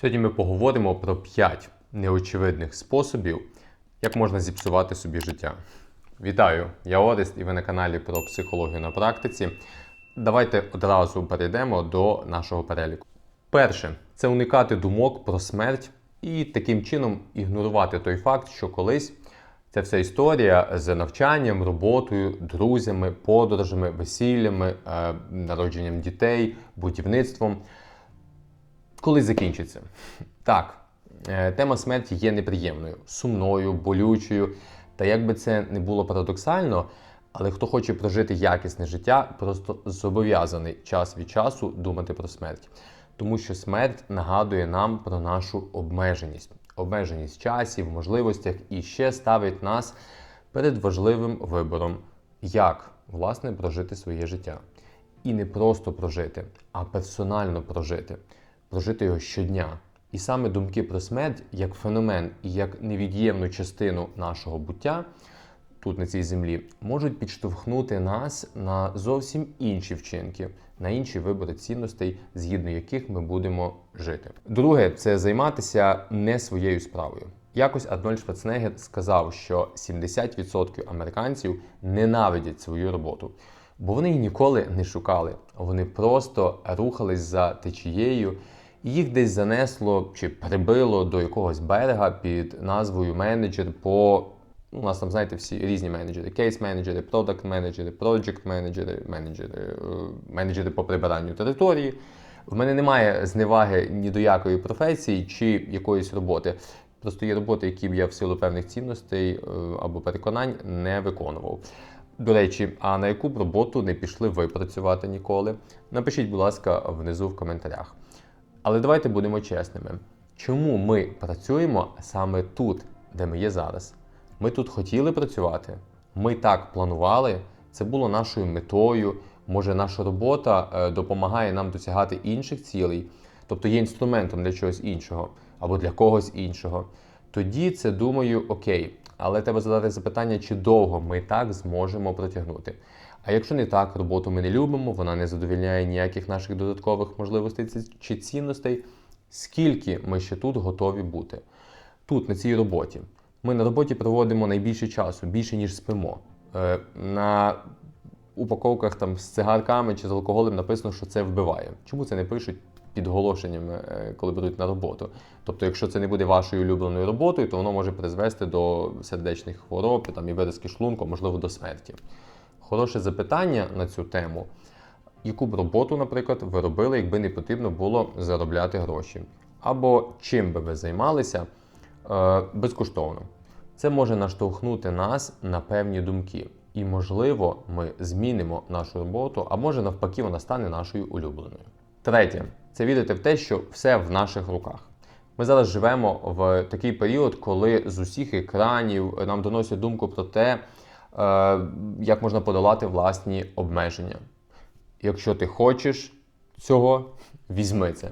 Сьогодні ми поговоримо про 5 неочевидних способів, як можна зіпсувати собі життя. Вітаю! Я Орест і ви на каналі про психологію на практиці. Давайте одразу перейдемо до нашого переліку. Перше це уникати думок про смерть і таким чином ігнорувати той факт, що колись ця вся історія з навчанням, роботою, друзями, подорожами, весіллями, е, народженням дітей, будівництвом коли закінчиться. Так, е, тема смерті є неприємною, сумною, болючою. Та як би це не було парадоксально, але хто хоче прожити якісне життя, просто зобов'язаний час від часу думати про смерть. Тому що смерть нагадує нам про нашу обмеженість, обмеженість в часі, в можливостях і ще ставить нас перед важливим вибором, як власне прожити своє життя. І не просто прожити, а персонально прожити прожити його щодня. І саме думки про смерть як феномен і як невід'ємну частину нашого буття тут на цій землі можуть підштовхнути нас на зовсім інші вчинки, на інші вибори цінностей, згідно яких ми будемо жити. Друге, це займатися не своєю справою. Якось Арнольд Шварценеггер сказав, що 70% американців ненавидять свою роботу, бо вони її ніколи не шукали. Вони просто рухались за течією. Їх десь занесло чи прибило до якогось берега під назвою менеджер по. Ну, у нас там, знаєте, всі різні менеджери: кейс-менеджери, продакт-менеджери, проджект-менеджери, менеджери, е, менеджери по прибиранню території. В мене немає зневаги ні до якої професії чи якоїсь роботи. Просто є роботи, які б я в силу певних цінностей е, або переконань не виконував. До речі, а на яку б роботу не пішли ви працювати ніколи? Напишіть, будь ласка, внизу в коментарях. Але давайте будемо чесними. Чому ми працюємо саме тут, де ми є зараз? Ми тут хотіли працювати, ми так планували, це було нашою метою. Може, наша робота е, допомагає нам досягати інших цілей, тобто є інструментом для чогось іншого або для когось іншого. Тоді це думаю окей. Але треба задати запитання, чи довго ми так зможемо протягнути. А якщо не так, роботу ми не любимо, вона не задовільняє ніяких наших додаткових можливостей чи цінностей, скільки ми ще тут готові бути. Тут, на цій роботі, ми на роботі проводимо найбільше часу, більше ніж спимо. Е, на упаковках там з цигарками чи з алкоголем написано, що це вбиває. Чому це не пишуть під оголошеннями, е, коли беруть на роботу? Тобто, якщо це не буде вашою улюбленою роботою, то воно може призвести до сердечних хвороб там, і виразки шлунку, можливо, до смерті. Хороше запитання на цю тему. Яку б роботу, наприклад, ви робили, якби не потрібно було заробляти гроші? Або чим би ви займалися е, безкоштовно? Це може наштовхнути нас на певні думки. І, можливо, ми змінимо нашу роботу, а може навпаки, вона стане нашою улюбленою. Третє це вірити в те, що все в наших руках. Ми зараз живемо в такий період, коли з усіх екранів нам доносять думку про те, як можна подолати власні обмеження. Якщо ти хочеш цього, візьми це.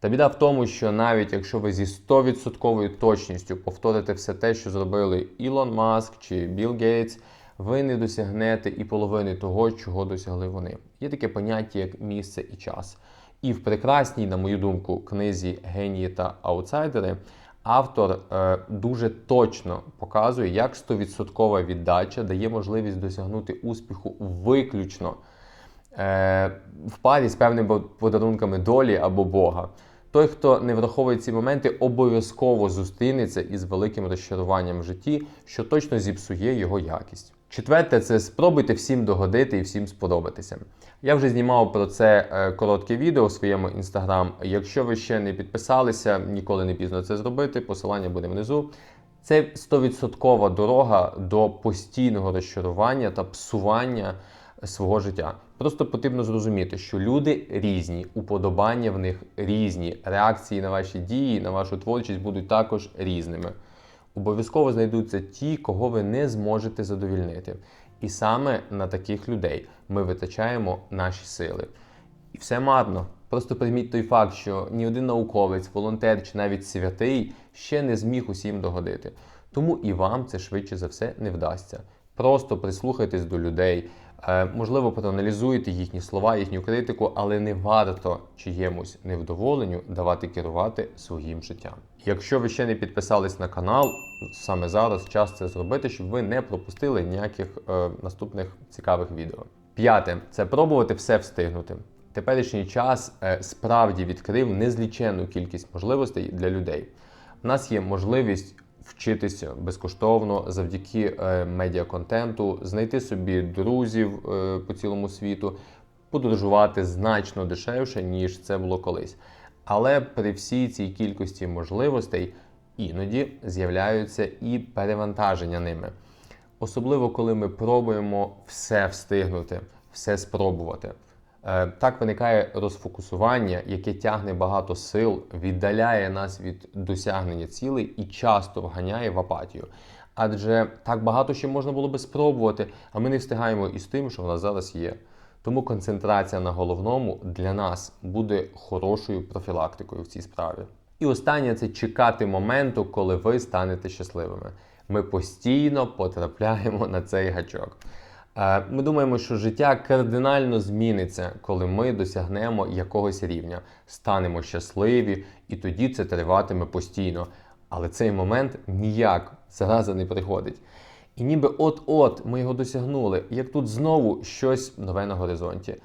Та біда в тому, що навіть якщо ви зі 100% точністю повторите все те, що зробили Ілон Маск чи Білл Гейтс, ви не досягнете і половини того, чого досягли вони. Є таке поняття, як місце і час. І в прекрасній, на мою думку, книзі Генії та аутсайдери автор е, дуже точно показує, як 100% віддача дає можливість досягнути успіху виключно е, в парі з певними подарунками долі або Бога. Той, хто не враховує ці моменти, обов'язково зустрінеться із великим розчаруванням в житті, що точно зіпсує його якість. Четверте, це спробуйте всім догодити і всім сподобатися. Я вже знімав про це е, коротке відео в своєму інстаграм. Якщо ви ще не підписалися, ніколи не пізно це зробити. Посилання буде внизу. Це 100% дорога до постійного розчарування та псування свого життя. Просто потрібно зрозуміти, що люди різні, уподобання в них різні, реакції на ваші дії, на вашу творчість будуть також різними. Обов'язково знайдуться ті, кого ви не зможете задовільнити. І саме на таких людей ми витрачаємо наші сили. І все марно. Просто прийміть той факт, що ні один науковець, волонтер чи навіть святий ще не зміг усім догодити. Тому і вам це швидше за все не вдасться. Просто прислухайтесь до людей, можливо, проаналізуйте їхні слова, їхню критику, але не варто чиємусь невдоволенню давати керувати своїм життям. Якщо ви ще не підписались на канал, саме зараз час це зробити, щоб ви не пропустили ніяких е, наступних цікавих відео. П'яте це пробувати все встигнути. Теперішній час е, справді відкрив незліченну кількість можливостей для людей. У нас є можливість вчитися безкоштовно завдяки е, медіаконтенту, знайти собі друзів е, по цілому світу, подорожувати значно дешевше, ніж це було колись. Але при всій цій кількості можливостей іноді з'являються і перевантаження ними. Особливо коли ми пробуємо все встигнути, все спробувати. Е, Так виникає розфокусування, яке тягне багато сил, віддаляє нас від досягнення цілей і часто вганяє в апатію. Адже так багато ще можна було би спробувати, а ми не встигаємо із тим, що в нас зараз є. Тому концентрація на головному для нас буде хорошою профілактикою в цій справі. І останнє це чекати моменту, коли ви станете щасливими. Ми постійно потрапляємо на цей гачок. Е, Ми думаємо, що життя кардинально зміниться, коли ми досягнемо якогось рівня, станемо щасливі, і тоді це триватиме постійно. Але цей момент ніяк зараза не приходить. І ніби от-от ми його досягнули, як тут знову щось нове на горизонті.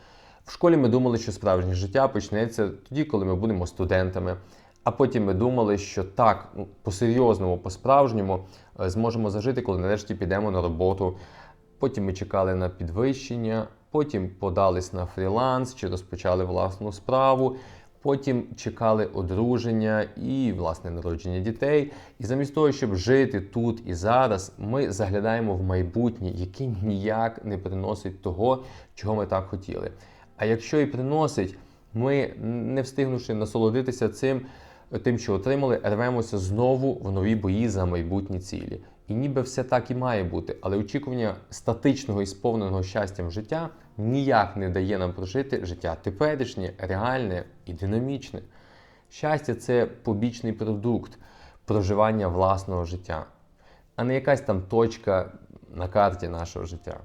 В школі ми думали, що справжнє життя почнеться тоді, коли ми будемо студентами. А потім ми думали, що так, ну, по-серйозному, по-справжньому е, зможемо зажити, коли нарешті підемо на роботу. Потім ми чекали на підвищення, потім подались на фріланс чи розпочали власну справу. Потім чекали одруження і власне народження дітей. І замість того, щоб жити тут і зараз, ми заглядаємо в майбутнє, яке ніяк не приносить того, чого ми так хотіли. А якщо і приносить, ми, не встигнувши насолодитися цим, тим, що отримали, рвемося знову в нові бої за майбутні цілі. І ніби все так і має бути, але очікування статичного і сповненого щастям життя ніяк не дає нам прожити життя теперішнє, реальне і динамічне. Щастя це побічний продукт проживання власного життя, а не якась там точка на карті нашого життя.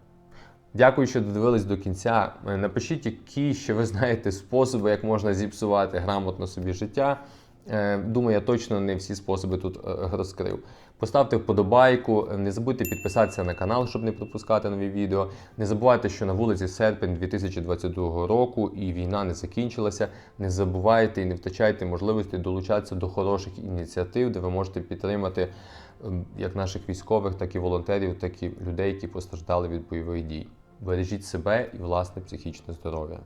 Дякую, що додивились до кінця. Е, Напишіть, які ще ви знаєте способи, як можна зіпсувати грамотно собі життя. Е, Думаю, я точно не всі способи тут е, розкрив. Поставте вподобайку, не забудьте підписатися на канал, щоб не пропускати нові відео. Не забувайте, що на вулиці серпень 2022 року і війна не закінчилася. Не забувайте і не втрачайте можливості долучатися до хороших ініціатив, де ви можете підтримати ем, як наших військових, так і волонтерів, так і людей, які постраждали від бойових дій. Бережіть себе і власне психічне здоров'я.